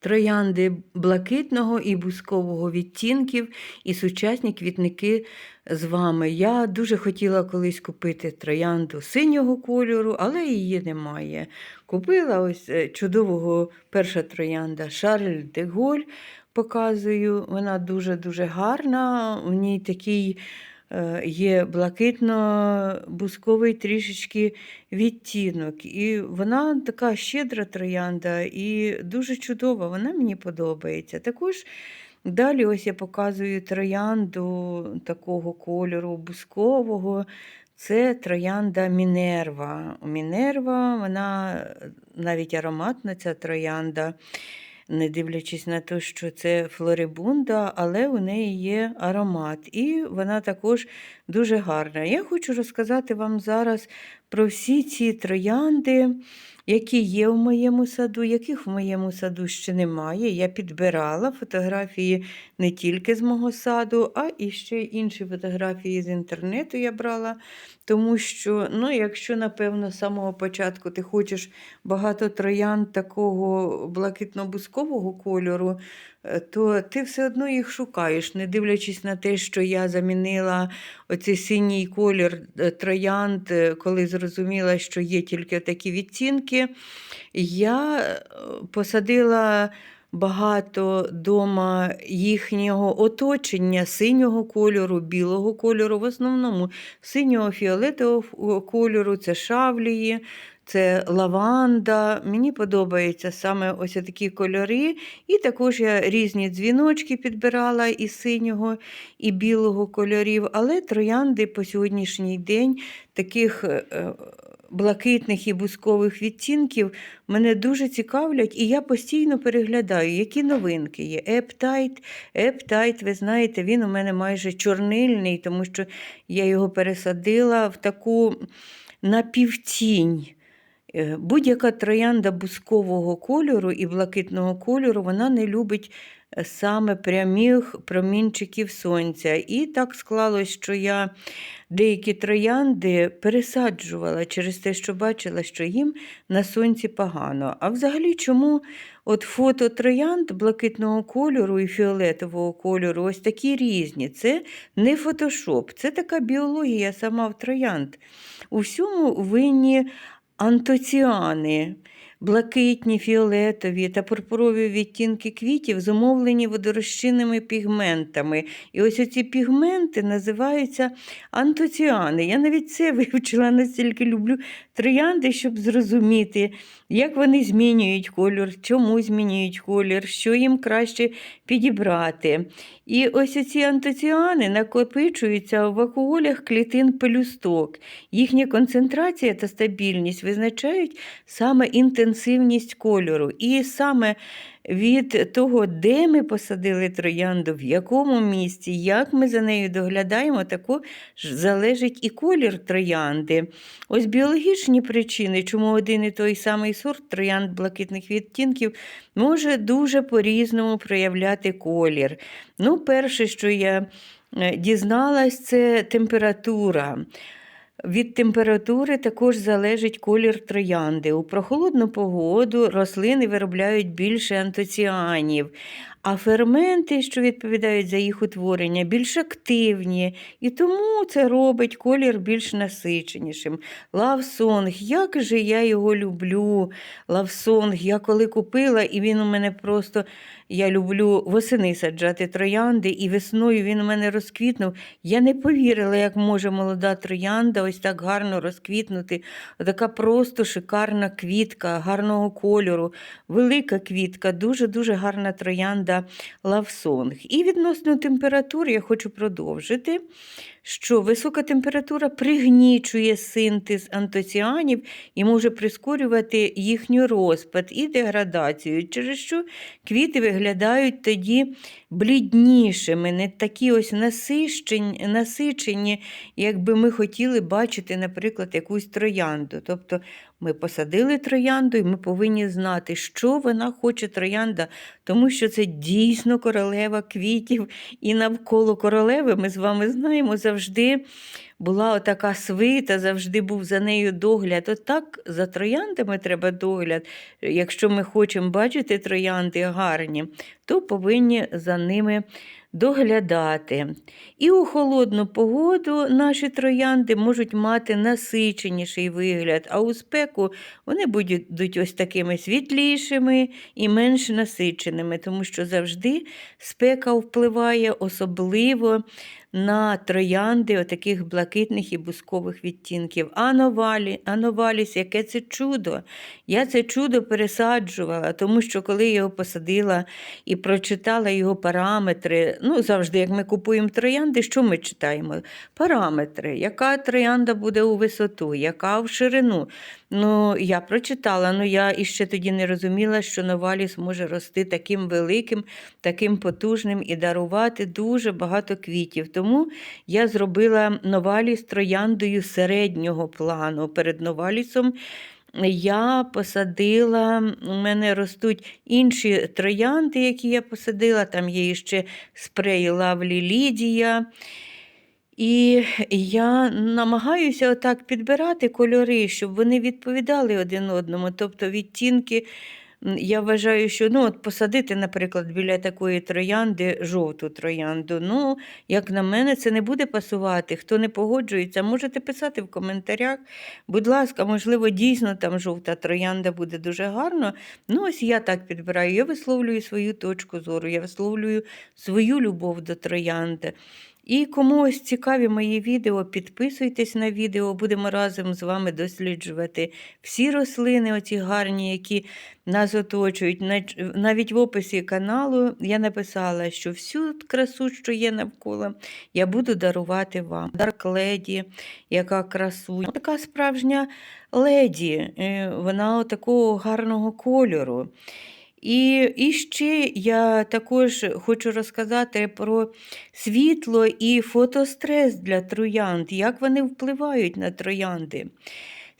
Троянди блакитного і бускового відтінків і сучасні квітники з вами. Я дуже хотіла колись купити троянду синього кольору, але її немає. Купила ось е, чудового перша троянда Шарль де Голь. Показую, вона дуже-дуже гарна. У ній такий є блакитно-бусковий трішечки відтінок. І вона така щедра троянда і дуже чудова, вона мені подобається. Також далі ось я показую троянду такого кольору бускового. Це троянда Мінерва. Мінерва, вона навіть ароматна, ця троянда, не дивлячись на те, що це флорибунда, але у неї є аромат. І вона також дуже гарна. Я хочу розказати вам зараз про всі ці троянди, які є в моєму саду, яких в моєму саду ще немає. Я підбирала фотографії не тільки з мого саду, а і ще інші фотографії з інтернету я брала. Тому що, ну, якщо, напевно, з самого початку ти хочеш багато троянд такого блакитно-бускового кольору, то ти все одно їх шукаєш, не дивлячись на те, що я замінила оцей синій колір е, троянд, е, коли зрозуміла, що є тільки такі відцінки, я е, посадила. Багато дома їхнього оточення синього кольору, білого кольору, в основному синього фіолетового кольору, це шавлії, це лаванда. Мені подобаються саме ось такі кольори. І також я різні дзвіночки підбирала із синього і білого кольорів, але троянди по сьогоднішній день таких. Блакитних і бускових відтінків мене дуже цікавлять, і я постійно переглядаю, які новинки є. Ептайт, ептайт, ви знаєте, він у мене майже чорнильний, тому що я його пересадила в таку напівтінь. Е, Будь-яка троянда бускового кольору і блакитного кольору вона не любить саме прямих промінчиків сонця. І так склалось, що я деякі троянди пересаджувала через те, що бачила, що їм на сонці погано. А взагалі, чому от фото троянд блакитного кольору і фіолетового кольору ось такі різні? Це не фотошоп, це така біологія сама в троянд. У всьому винні антоціани. Блакитні, фіолетові та пурпурові відтінки квітів зумовлені водорозчинними пігментами. І ось оці пігменти називаються антоціани. Я навіть це вивчила, настільки люблю троянди, щоб зрозуміти, як вони змінюють колір, чому змінюють колір, що їм краще підібрати. І ось ці антоціани накопичуються в вакуолях клітин пелюсток. Їхня концентрація та стабільність визначають саме інтенсивність кольору. І саме від того, де ми посадили троянду, в якому місці, як ми за нею доглядаємо, також залежить і колір троянди. Ось біологічні причини, чому один і той самий сорт троянд блакитних відтінків може дуже по-різному проявляти колір. Ну, перше, що я е, дізналась, це температура. Від температури також залежить колір троянди. У прохолодну погоду рослини виробляють більше антоціанів, а ферменти, що відповідають за їх утворення, більш активні, і тому це робить колір більш насиченішим. Лавсонг, як же я його люблю. Лавсонг, я коли купила, і він у мене просто. Я люблю восени саджати троянди, і весною він у мене розквітнув. Я не повірила, як може молода троянда ось так гарно розквітнути. Така просто шикарна квітка, гарного кольору, велика квітка, дуже-дуже гарна троянда лавсонг. І відносно температури я хочу продовжити, що висока температура пригнічує синтез антоціанів і може прискорювати їхню розпад і деградацію, через що квіти виглядають тоді бліднішими, не такі ось насичені, насичені, як ми хотіли бачити, наприклад, якусь троянду. Тобто ми посадили троянду, і ми повинні знати, що вона хоче троянда, тому що це дійсно королева квітів. І навколо королеви ми з вами знаємо завжди була отака свита, завжди був за нею догляд. От так за трояндами треба догляд. Якщо ми хочемо бачити троянди гарні, то повинні за ними доглядати. І у холодну погоду наші троянди можуть мати насиченіший вигляд, а у спеку вони будуть ось такими світлішими і менш насиченими, тому що завжди спека впливає особливо на троянди отаких блакитних і бускових відтінків. Ановалі, Ановаліс, яке це чудо. Я це чудо пересаджувала, тому що коли я його посадила і прочитала його параметри, ну завжди, як ми купуємо троянди, що ми читаємо? Параметри, яка троянда буде у висоту, яка в ширину. Ну, я прочитала, ну я іще тоді не розуміла, що Новаліс може рости таким великим, таким потужним і дарувати дуже багато квітів. Тому я зробила Новаліс трояндою середнього плану. Перед Новалісом я посадила, у мене ростуть інші троянди, які я посадила. Там є ще спрей Лавлі Лідія. І я намагаюся отак підбирати кольори, щоб вони відповідали один одному. Тобто відтінки, я вважаю, що ну, от посадити, наприклад, біля такої троянди жовту троянду. Ну, як на мене, це не буде пасувати. Хто не погоджується, можете писати в коментарях. Будь ласка, можливо, дійсно там жовта троянда буде дуже гарно. Ну, ось я так підбираю. Я висловлюю свою точку зору, я висловлюю свою любов до троянди. І кому ось цікаві мої відео, підписуйтесь на відео, будемо разом з вами досліджувати всі рослини, оці гарні, які нас оточують. Навіть в описі каналу я написала, що всю красу, що є навколо, я буду дарувати вам. Дарк леді, яка красуня. Така справжня леді, е, вона такого гарного кольору. І, і ще я також хочу розказати про світло і фотострес для троянд, як вони впливають на троянди.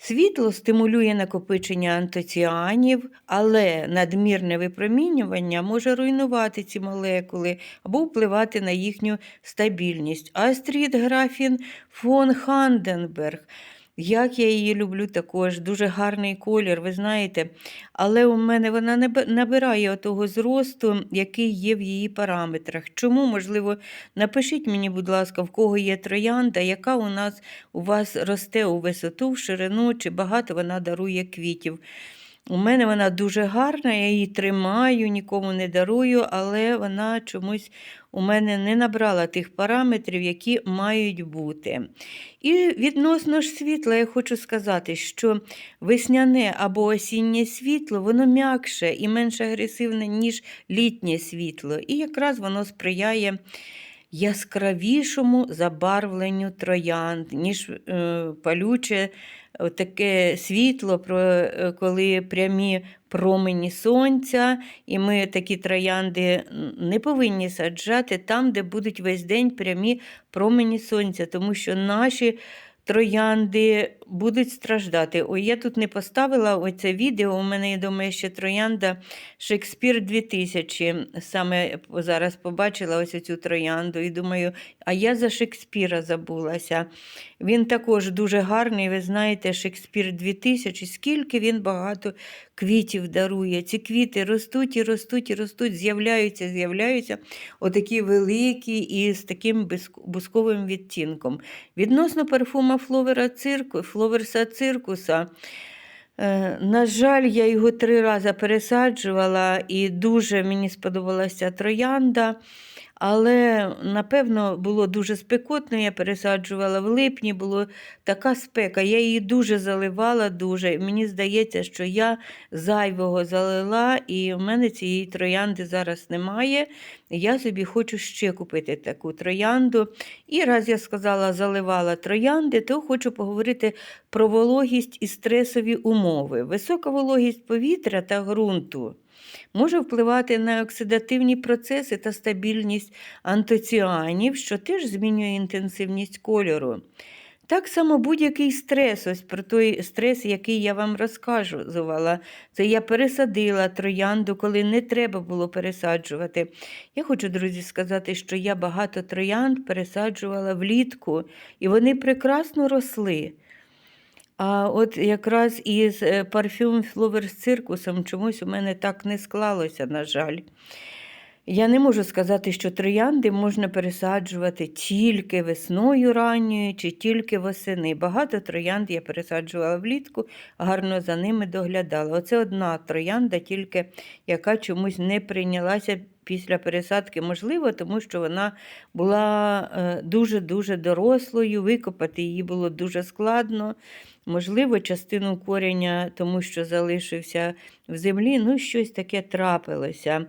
Світло стимулює накопичення антоціанів, але надмірне випромінювання може руйнувати ці молекули або впливати на їхню стабільність. Астрід Графін фон Ханденберг. Як я її люблю також, дуже гарний колір, ви знаєте. Але у мене вона не набирає того зросту, який є в її параметрах. Чому, можливо, напишіть мені, будь ласка, в кого є троянда, яка у нас у вас росте у висоту, в ширину, чи багато вона дарує квітів. У мене вона дуже гарна, я її тримаю, нікому не дарую, але вона чомусь у мене не набрала тих параметрів, які мають бути. І відносно ж світла, я хочу сказати, що весняне або осіннє світло, воно м'якше і менш агресивне, ніж літнє світло. І якраз воно сприяє яскравішому забарвленню троянд, ніж е, палюче е, таке світло, е, коли прямі промені сонця, і ми такі троянди не повинні саджати там, де будуть весь день прямі промені сонця, тому що наші троянди будуть страждати. Ой, я тут не поставила оце відео. У мене, я думаю, ще троянда Шекспір 2000. Саме зараз побачила ось цю троянду і думаю, а я за Шекспіра забулася. Він також дуже гарний, ви знаєте, Шекспір 2000, скільки він багато квітів дарує. Ці квіти ростуть і ростуть і ростуть, з'являються, з'являються отакі великі і з таким бусковим відтінком. Відносно парфума Фловера цирку, Фловерса циркуса. Е, На жаль, я його три рази пересаджувала, і дуже мені сподобалася троянда. Але, напевно, було дуже спекотно, я пересаджувала в липні, було така спека. Я її дуже заливала, дуже. Мені здається, що я зайвого залила, і в мене цієї троянди зараз немає. Я собі хочу ще купити таку троянду. І раз я сказала, заливала троянди, то хочу поговорити про вологість і стресові умови. Висока вологість повітря та ґрунту може впливати на оксидативні процеси та стабільність антоціанів, що теж змінює інтенсивність кольору. Так само будь-який стрес, ось про той стрес, який я вам розказувала. Це я пересадила троянду, коли не треба було пересаджувати. Я хочу, друзі, сказати, що я багато троянд пересаджувала влітку, і вони прекрасно росли. А от якраз із е, парфюм Фловер з циркусом чомусь у мене так не склалося, на жаль. Я не можу сказати, що троянди можна пересаджувати тільки весною ранньою чи тільки восени. Багато троянд я пересаджувала влітку, гарно за ними доглядала. Оце одна троянда, тільки яка чомусь не прийнялася після пересадки. Можливо, тому що вона була е, дуже-дуже дорослою, викопати її було дуже складно. Можливо, частину коріння, тому що залишився в землі, ну щось таке трапилося.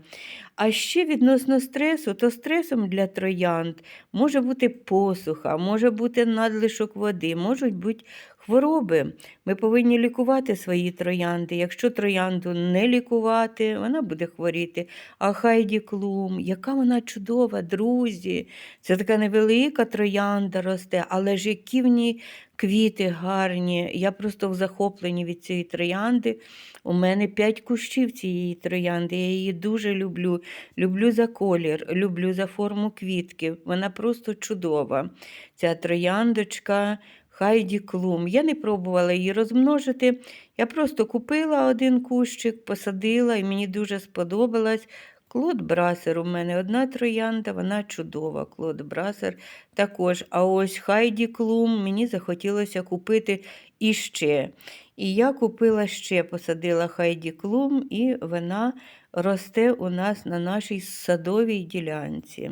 А ще відносно стресу, то стресом для троянд може бути посуха, може бути надлишок води, можуть бути хвороби. Ми повинні лікувати свої троянди. Якщо троянду не лікувати, вона буде хворіти. А Хайді Клум, яка вона чудова, друзі. Це така невелика троянда росте, але ж які в ній квіти гарні. Я просто в захопленні від цієї троянди. У мене п'ять кущів цієї троянди. Я її дуже люблю. Люблю за колір, люблю за форму квітків. Вона просто чудова. Ця трояндочка. Хайді Клум. Я не пробувала її розмножити. Я просто купила один кущик, посадила і мені дуже сподобалась. Клод Брасер у мене одна троянда, вона чудова. Клод Брасер також. А ось Хайді Клум мені захотілося купити іще. І я купила ще, посадила Хайді Клум, і вона росте у нас на нашій садовій ділянці.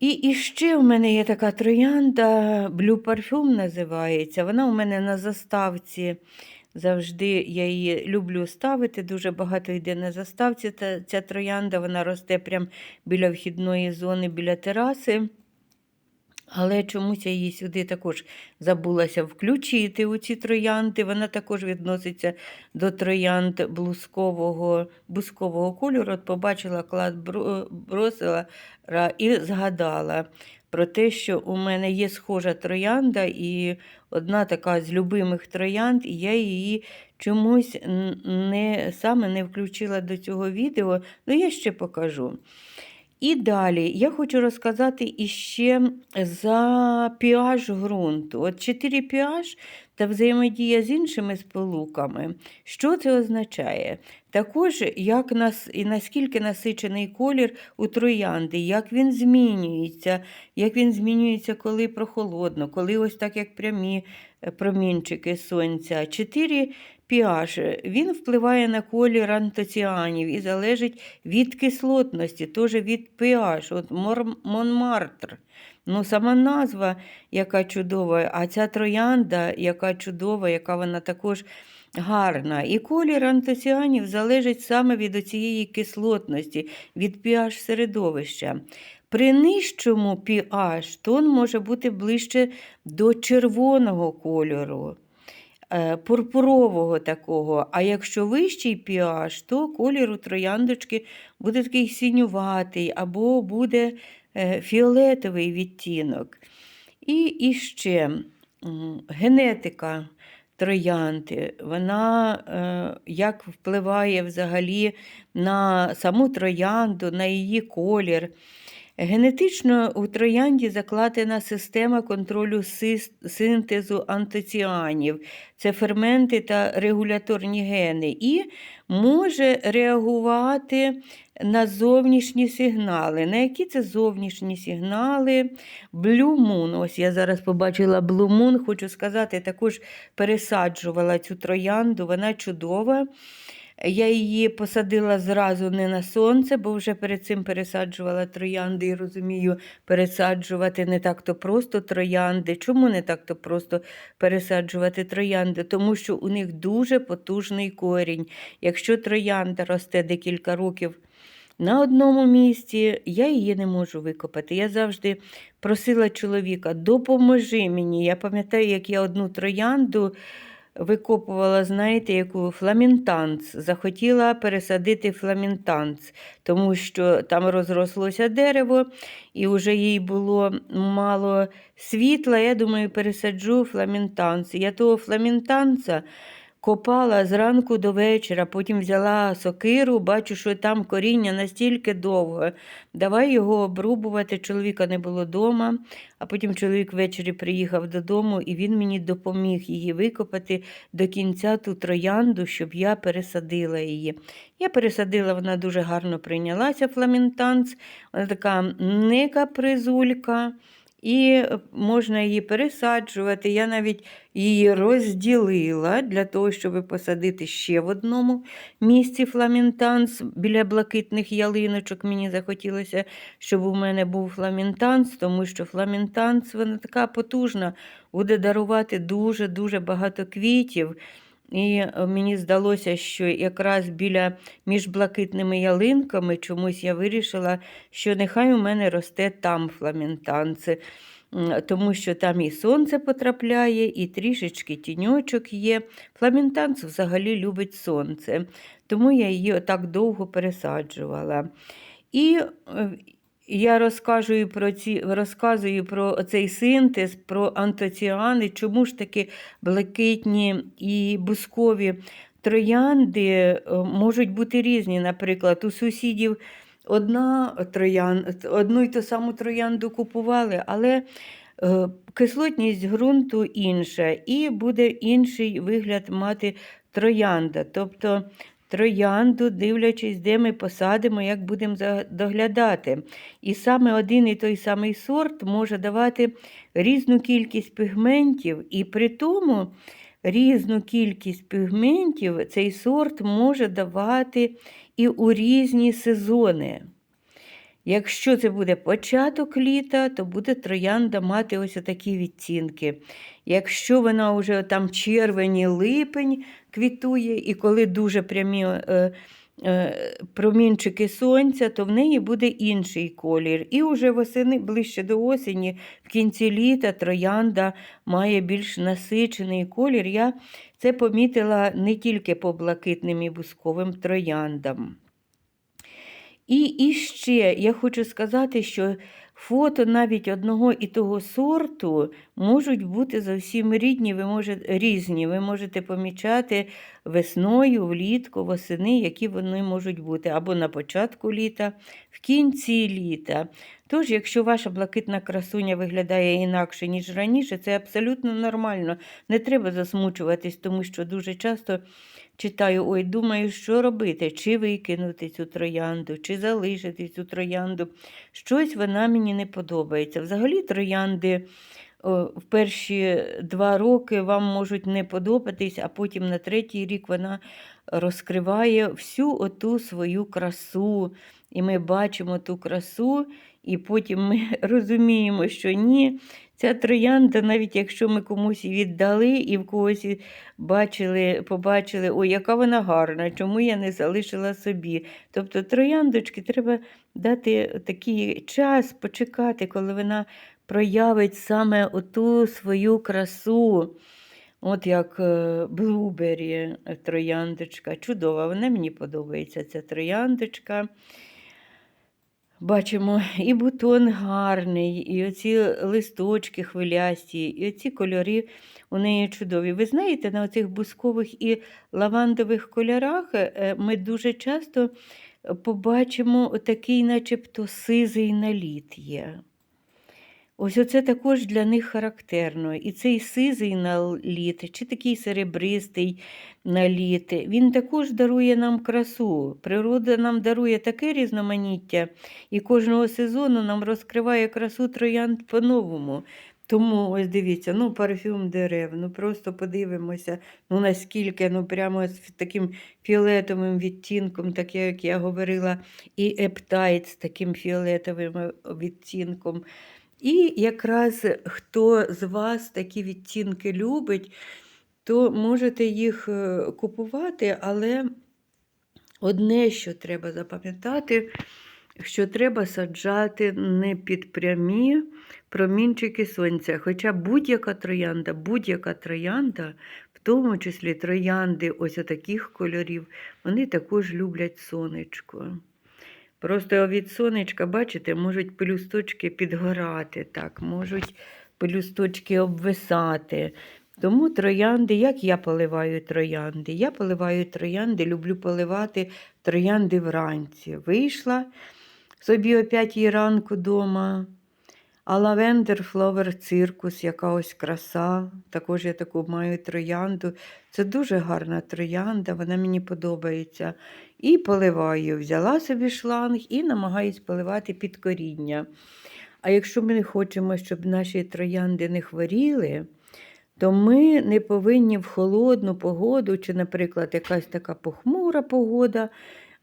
І, ще в мене є така троянда, Blue Parfum називається. Вона у мене на заставці. Завжди я її люблю ставити, дуже багато йде на заставці. Та, ця троянда вона росте прямо біля вхідної зони, біля тераси. Але чомусь я її сюди також забулася включити у ці троянди. Вона також відноситься до троянд блузкового, бускового кольору. От побачила клад бросила і згадала про те, що у мене є схожа троянда, і одна така з любимих троянд, і я її чомусь не, саме не включила до цього відео, ну я ще покажу. І далі я хочу розказати іще за піаж ґрунту. От 4 pH та взаємодія з іншими сполуками. Що це означає? Також, як нас, і наскільки насичений колір у троянди, як він змінюється, як він змінюється, коли прохолодно, коли ось так, як прямі е, промінчики сонця. 4 pH, він впливає на колір антоціанів і залежить від кислотності, теж від pH. От Монмартр. Ну, сама назва, яка чудова, а ця троянда, яка чудова, яка вона також гарна. І колір антоціанів залежить саме від цієї кислотності, від pH середовища. При нижчому pH тон може бути ближче до червоного кольору е, пурпурового такого. А якщо вищий pH, то колір у трояндочки буде такий синюватий або буде фіолетовий відтінок. І, і ще генетика троянди, вона е, як впливає взагалі на саму троянду, на її колір. Генетично у троянді закладена система контролю синтезу антоціанів, це ферменти та регуляторні гени, і може реагувати на зовнішні сигнали. На які це зовнішні сигнали? Blue Moon. Ось я зараз побачила Blue Moon, хочу сказати, також пересаджувала цю троянду, вона чудова. Я її посадила зразу не на сонце, бо вже перед цим пересаджувала троянди і розумію, пересаджувати не так-то просто троянди. Чому не так-то просто пересаджувати троянди? Тому що у них дуже потужний корінь. Якщо троянда росте декілька років на одному місці, я її не можу викопати. Я завжди просила чоловіка, допоможи мені. Я пам'ятаю, як я одну троянду викопувала, знаєте, яку фламінтанц. Захотіла пересадити фламінтанц, тому що там розрослося дерево, і вже їй було мало світла. Я думаю, пересаджу фламінтанц. Я того фламінтанца копала зранку до вечора, потім взяла сокиру, бачу, що там коріння настільки довго. Давай його обрубувати. Чоловіка не було вдома, а потім чоловік ввечері приїхав додому, і він мені допоміг її викопати до кінця ту троянду, щоб я пересадила її. Я пересадила, вона дуже гарно прийнялася, фламінтанц. Вона така не капризулька. І можна її пересаджувати. Я навіть її розділила для того, щоб посадити ще в одному місці фламінтанс біля блакитних ялиночок. Мені захотілося, щоб у мене був фламінтанс, тому що фламінтанс вона така потужна, буде дарувати дуже-дуже багато квітів. І е, мені здалося, що якраз біля між блакитними ялинками чомусь я вирішила, що нехай у мене росте там фламінтанці, М, тому що там і сонце потрапляє, і трішечки тіньочок є. Фламінтанц взагалі любить сонце, тому я її отак довго пересаджувала. І е, я розказую про ці, розказую про цей синтез, про антоціани, чому ж таки блакитні і бускові троянди е, можуть бути різні. Наприклад, у сусідів одна троян, одну й ту саму троянду купували, але е, кислотність ґрунту інша, і буде інший вигляд мати троянда. Тобто троянду, дивлячись, де ми посадимо, як будемо доглядати. І саме один і той самий сорт може давати різну кількість пігментів, і при тому різну кількість пігментів цей сорт може давати і у різні сезони. Якщо це буде початок літа, то буде троянда мати ось такі відтінки. Якщо вона вже там червень, липень квітує, і коли дуже прямі е, е, промінчики сонця, то в неї буде інший колір. І вже восени, ближче до осені, в кінці літа троянда має більш насичений колір. Я це помітила не тільки по блакитним і бусковим трояндам. І, ще я хочу сказати, що фото навіть одного і того сорту можуть бути зовсім рідні, ви можете, різні. Ви можете помічати весною, влітку, восени, які вони можуть бути, або на початку літа, в кінці літа. Тож, якщо ваша блакитна красуня виглядає інакше, ніж раніше, це абсолютно нормально. Не треба засмучуватись, тому що дуже часто читаю, ой, думаю, що робити, чи викинути цю троянду, чи залишити цю троянду. Щось вона мені не подобається. Взагалі, троянди в перші два роки вам можуть не подобатись, а потім на третій рік вона розкриває всю оту свою красу. І ми бачимо ту красу, і потім ми розуміємо, що ні, ця троянда, навіть якщо ми комусь віддали і в когось бачили, побачили, ой, яка вона гарна, чому я не залишила собі. Тобто трояндочки треба дати такий час, почекати, коли вона проявить саме оту свою красу. От як е, блубері е, трояндочка. Чудова, вона мені подобається ця трояндочка. Бачимо, і бутон гарний, і оці листочки хвилясті, і оці кольори у неї чудові. Ви знаєте, на оцих бускових і лавандових кольорах е, ми дуже часто побачимо такий, начебто, сизий наліт є. Ось оце також для них характерно. І цей сизий наліт, чи такий серебристий наліт, він також дарує нам красу. Природа нам дарує таке різноманіття, і кожного сезону нам розкриває красу троянд по-новому. Тому ось дивіться, ну парфюм дерев, ну просто подивимося, ну наскільки, ну прямо з таким фіолетовим відтінком, таке, як я говорила, і ептайт з таким фіолетовим е, відтінком. І якраз хто з вас такі відтінки любить, то можете їх е, купувати, але одне, що треба запам'ятати, що треба саджати не під прямі промінчики сонця. Хоча будь-яка троянда, будь-яка троянда, в тому числі троянди ось таких кольорів, вони також люблять сонечко. Просто від сонечка, бачите, можуть пелюсточки підгорати, так, можуть пелюсточки обвисати. Тому троянди, як я поливаю троянди? Я поливаю троянди, люблю поливати троянди вранці. Вийшла собі о 5 ранку дома. А лавендер Фловер Циркус, яка ось краса. Також я таку маю троянду. Це дуже гарна троянда, вона мені подобається. І поливаю. Взяла собі шланг і намагаюсь поливати під коріння. А якщо ми не хочемо, щоб наші троянди не хворіли, то ми не повинні в холодну погоду, чи, наприклад, якась така похмура погода,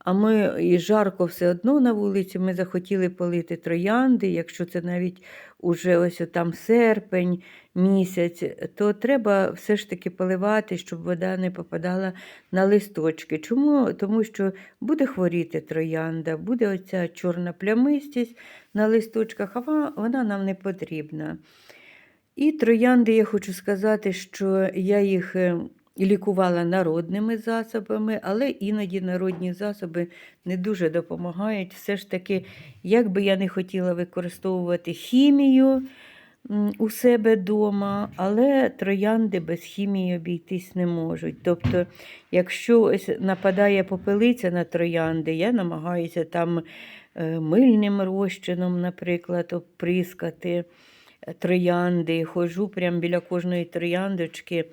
а ми і жарко все одно на вулиці, ми захотіли полити троянди, якщо це навіть уже ось там серпень місяць, то треба все ж таки поливати, щоб вода не попадала на листочки. Чому? Тому що буде хворіти троянда, буде оця чорна плямистість на листочках, а вона нам не потрібна. І троянди, я хочу сказати, що я їх е, лікувала народними засобами, але іноді народні засоби не дуже допомагають. Все ж таки, як би я не хотіла використовувати хімію у себе вдома, але троянди без хімії обійтись не можуть. Тобто, якщо ось нападає попелиця на троянди, я намагаюся там е, мильним розчином, наприклад, оприскати троянди, ходжу прямо біля кожної трояндочки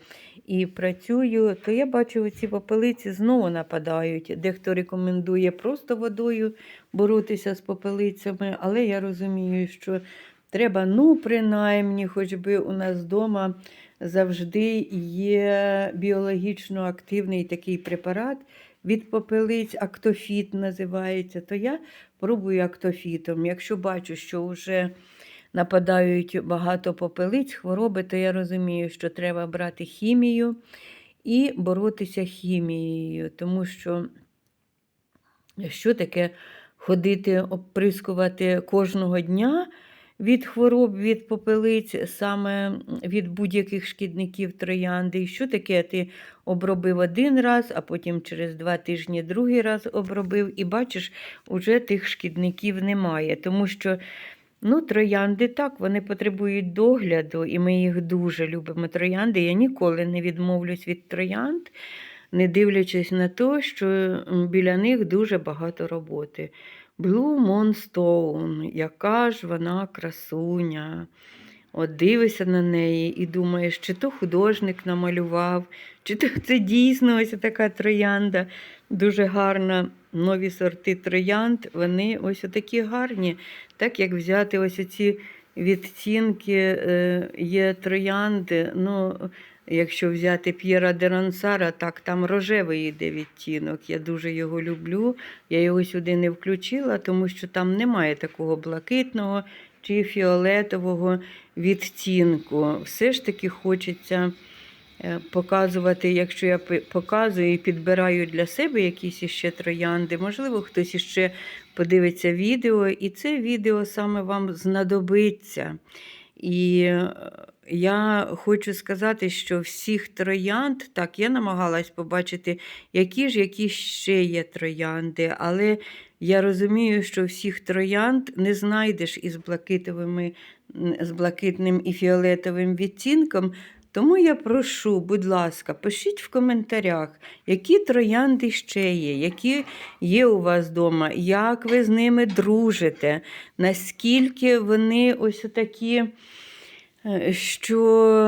і працюю, то я бачу, ці попелиці знову нападають. Дехто рекомендує просто водою боротися з попелицями, але я розумію, що треба, ну, принаймні, хоч би у нас вдома завжди є біологічно активний такий препарат. Від попелиць актофіт називається, то я пробую актофітом. Якщо бачу, що вже нападають багато попелиць, хвороби, то я розумію, що треба брати хімію і боротися хімією, тому що що таке ходити, оприскувати кожного дня від хвороб, від попелиць, саме від будь-яких шкідників троянди. І що таке ти обробив один раз, а потім через два тижні другий раз обробив, і бачиш, уже тих шкідників немає. Тому що Ну, троянди так, вони потребують догляду, і ми їх дуже любимо. Троянди. Я ніколи не відмовлюсь від троянд, не дивлячись на те, що біля них дуже багато роботи. Blue Moonstone, яка ж вона красуня. От дивишся на неї і думаєш, чи то художник намалював, чи то це дійсно ось така троянда. Дуже гарна. Нові сорти троянд, вони ось такі гарні. Так як взяти ось ці відтінки, е, є троянди. ну, Якщо взяти П'єра де Рансара, так там рожевий йде відтінок. Я дуже його люблю. Я його сюди не включила, тому що там немає такого блакитного чи фіолетового відтінку. Все ж таки хочеться показувати, якщо я показую і підбираю для себе якісь іще троянди, можливо, хтось іще подивиться відео, і це відео саме вам знадобиться. І е, я хочу сказати, що всіх троянд, так, я намагалась побачити, які ж які ще є троянди, але я розумію, що всіх троянд не знайдеш із блакитовими, з блакитним і фіолетовим відтінком. Тому я прошу, будь ласка, пишіть в коментарях, які троянди ще є, які є у вас вдома, як ви з ними дружите, наскільки вони ось такі, е, що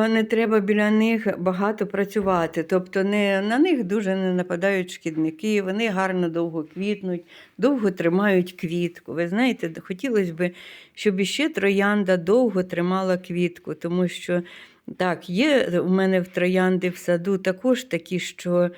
не треба біля них багато працювати. Тобто не, на них дуже не нападають шкідники, вони гарно довго квітнуть, довго тримають квітку. Ви знаєте, хотілося б, щоб іще троянда довго тримала квітку, тому що. Так, є у мене в троянди в саду також такі, що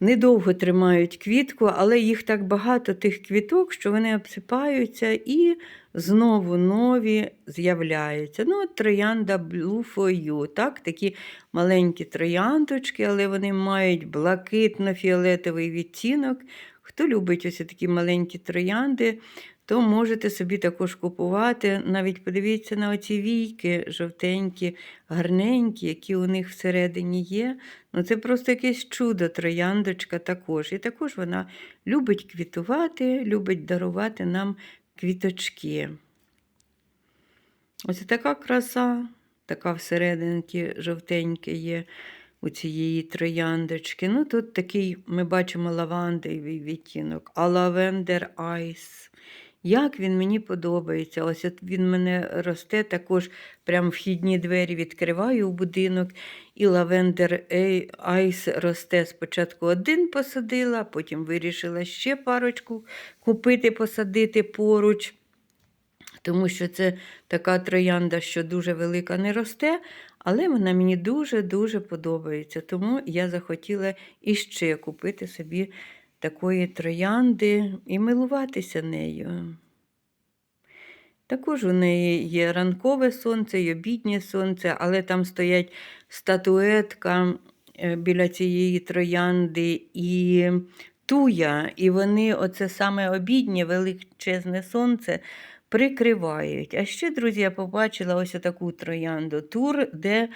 недовго тримають квітку, але їх так багато тих квіток, що вони обсипаються і знову нові з'являються. Ну, от троянда Blue for You, так, такі маленькі трояндочки, але вони мають блакитно-фіолетовий відтінок. Хто любить ось такі маленькі троянди, то можете собі також купувати. Навіть подивіться на оці війки жовтенькі, гарненькі, які у них всередині є. Ну, це просто якесь чудо, трояндочка також. І також вона любить квітувати, любить дарувати нам квіточки. Ось така краса, така всерединки жовтеньке є у цієї трояндочки. Ну, тут такий, ми бачимо лавандовий відтінок, а лавендер айс. Як він мені подобається. Ось от він мене росте, також прям вхідні двері відкриваю у будинок. І лавендер айс росте. Спочатку один посадила, потім вирішила ще парочку купити, посадити поруч. Тому що це така троянда, що дуже велика не росте, але вона мені дуже-дуже подобається. Тому я захотіла іще купити собі такої троянди і милуватися нею. Також у неї є ранкове сонце і обіднє сонце, але там стоять статуетка е, біля цієї троянди і туя, і вони оце саме обіднє величезне сонце прикривають. А ще, друзі, я побачила ось таку троянду Тур де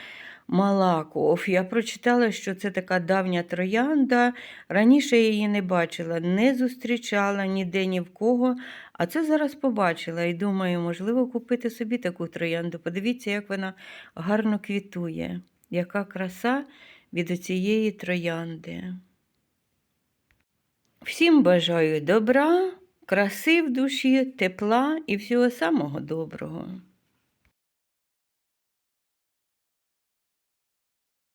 Малаков. Я прочитала, що це така давня троянда. Раніше я її не бачила, не зустрічала ніде ні в кого. А це зараз побачила і думаю, можливо, купити собі таку троянду. Подивіться, як вона гарно квітує. Яка краса від цієї троянди. Всім бажаю добра, краси в душі, тепла і всього самого доброго.